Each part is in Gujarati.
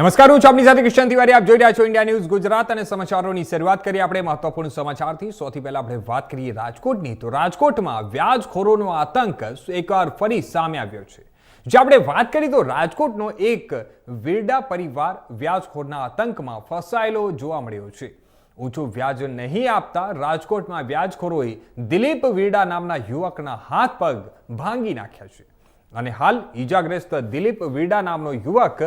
નમસ્કાર, હું છું આપની સાથે કિશન તિવારી. આપ જોઈ રહ્યા છો ઇન્ડિયા ન્યૂઝ ગુજરાત અને સમાચારોની શરૂઆત કરીએ આપણે મહત્વપૂર્ણ સમાચારથી. સૌથી પહેલા આપણે વાત કરીએ રાજકોટની. તો રાજકોટમાં વ્યાજખોરોનો આતંક એકવાર ફરી સામે આવ્યો છે. જો આપણે વાત કરીએ તો રાજકોટનો એક વિરડા પરિવાર વ્યાજખોરના આતંકમાં ફસાયેલો જોવા મળ્યો છે. ઊંચું વ્યાજ નહીં આપતા રાજકોટમાં વ્યાજખોરોએ દિલીપ વીરડા નામના યુવકના હાથ પગ ભાંગી નાખ્યા છે. અને હાલ ઈજાગ્રસ્ત દિલીપ વીરડા નામનો યુવક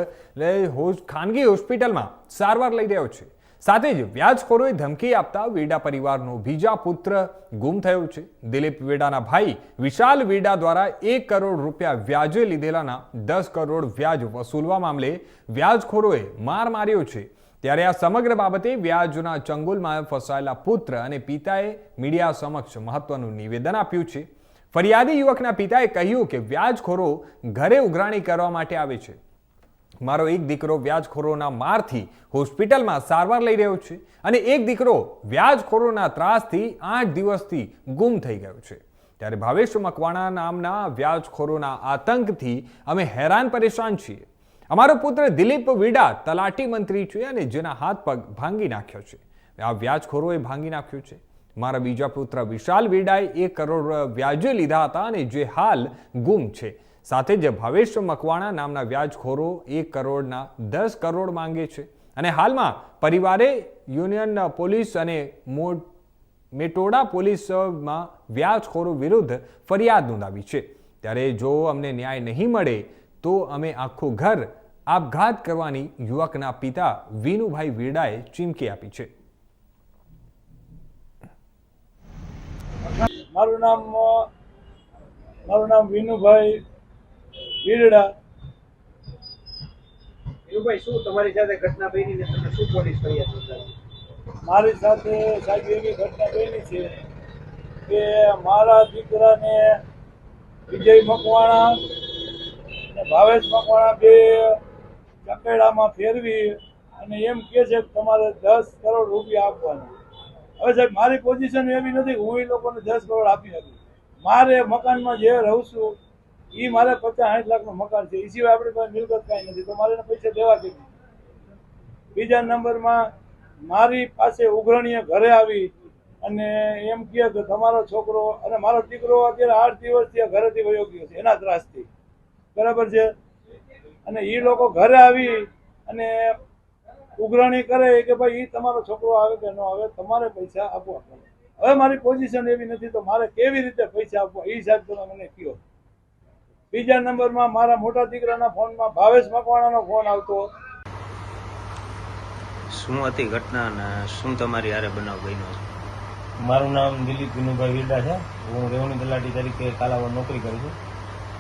ખાનગી હોસ્પિટલમાં સારવાર લઈ રહ્યો છે. સાથે જ વ્યાજખોરોએ ધમકી આપતા વીરડા પરિવારનો બીજા પુત્ર ગુમ થયો છે. દિલીપ વીરડાના ભાઈ વિશાલ વીરડા દ્વારા એક કરોડ રૂપિયા વ્યાજે લીધેલાના દસ કરોડ વ્યાજ વસૂલવા મામલે વ્યાજખોરોએ માર માર્યો છે. ત્યારે આ સમગ્ર બાબતે વ્યાજના ચંગુલમાં ફસાયેલા પુત્ર અને પિતાએ મીડિયા સમક્ષ મહત્વનું નિવેદન આપ્યું છે. ફરિયાદી યુવકના પિતાએ કહ્યું કે વ્યાજખોરો ઘરે ઉઘરાણી કરવા માટે આવે છે. મારો એક દીકરો વ્યાજખોરોના મારથી હોસ્પિટલમાં સારવાર લઈ રહ્યો છે અને એક દીકરો વ્યાજખોરોના ત્રાસથી આઠ દિવસથી ગુમ થઈ ગયો છે. ત્યારે ભાવેશ મકવાણા નામના વ્યાજખોરોના આતંકથી અમે હેરાન પરેશાન છીએ. અમારો પુત્ર દિલીપ વીડા તલાટી મંત્રી છે અને જેના હાથ પગ ભાંગી નાખ્યો છે. આ વ્યાજખોરોએ ભાંગી નાખ્યો છે. મારા બીજા પુત્ર વિશાલ વીડાએ એક કરોડ વ્યાજે લીધા હતા અને જે હાલ ગુમ છે. સાથે જ ભાવેશ મકવાણા નામના વ્યાજખોરો એક કરોડના દસ કરોડ માંગે છે. અને હાલમાં પરિવારે યુનિયન પોલીસ અને મેટોડા પોલીસમાં વ્યાજખોરો વિરુદ્ધ ફરિયાદ નોંધાવી છે. ત્યારે જો અમને ન્યાય નહીં મળે, તો અમે આખું ઘર આપઘાત કરવાની યુવકના પિતા વિનુભાઈ વીડાએ ચીમકી આપી છે. મારું નામ મારું નામ વિનુભાઈ વીરડા. વિનુભાઈ શું તમારી સાથે ઘટના બની ને તમે શું પોલીસ ફરિયાદ મારી સાથે સાહેબ એવી ઘટના બની છે કે મારા દીકરાને વિજય મકવાણા અને ભાવેશ મકવાણા બે ચકેડામાં ફેરવી અને એમ કહે છે કે તમારે દસ કરોડ રૂપિયા આપવાના. હવે સાહેબ, મારી પોઝિશન એવી નથી હું એ લોકોને દસ કરોડ આપી શકું. મારે મકાનમાં જે રહું છું એ મારે પચાસ સાઠ લાખનું મકાન છે. એ સિવાય આપણી પાસે મિલકત કાંઈ નથી. તો મારે પૈસા દેવા કે બીજા નંબરમાં મારી પાસે ઉઘરણીએ ઘરે આવી અને એમ કહે કે તમારો છોકરો અને મારો દીકરો અત્યારે આઠ દિવસથી ઘરેથી વયો ગયો છે. એના ત્રાસથી. બરાબર છે? અને એ લોકો ઘરે આવી અને ઉઘરાણી કરે કે ભાઈ એ તમારો છોકરો આવે કે ન આવે તમારે પૈસા આપવા પડે. હવે મારી પોઝિશન એવી નથી તો મારે કેવી રીતે પૈસા આપવા? એ સાહેબ તમે મને કહો. બીજા નંબરમાં મારા મોટા દીકરાના ફોનમાં ભાવેશ મકવાણાનો ફોન આવતો. શું હતી ઘટના અને શું તમારી હારે બનાવ બન્યો છે? મારું નામ દિલીપ વિનુભાઈ વિરડા છે. હું રેવન્યુ તલાટી તરીકે કાલાવડ નોકરી કરું છું.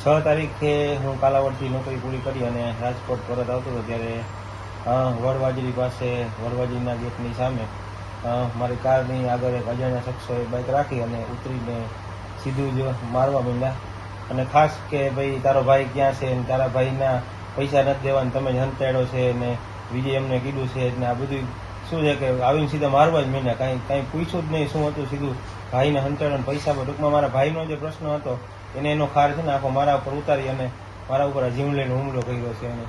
છ તારીખે હું કાલાવડથી નોકરી પૂરી કરી અને રાજકોટ પરત આવતો હતો ત્યારે વડવાજરી પાસે, વડવાજરીના ગેટની સામે મારી કારની આગળ એક અજાણ્યા શખ્સોએ બાઇક રાખી અને ઉતરીને સીધું જ મારવા માંડ્યા. અને ખાસ કે ભાઈ, તારો ભાઈ ક્યાં છે અને તારા ભાઈના પૈસા નથી દેવાના, તમે જ હંતાડ્યો છે અને બીજે એમને કીધું છે અને આ બધું શું છે કે આવીને સીધા મારવા જ માંડ્યા. કાંઈ કાંઈ પૂછ્યું જ નહીં શું હતું સીધું ભાઈને અને પૈસા પર ટૂંકમાં મારા ભાઈનો જે પ્રશ્ન હતો, એને એનો ખાર છે ને આખો મારા ઉપર ઉતારી અને મારા ઉપર આ જીવલેણ હુમલો કર્યો છે એને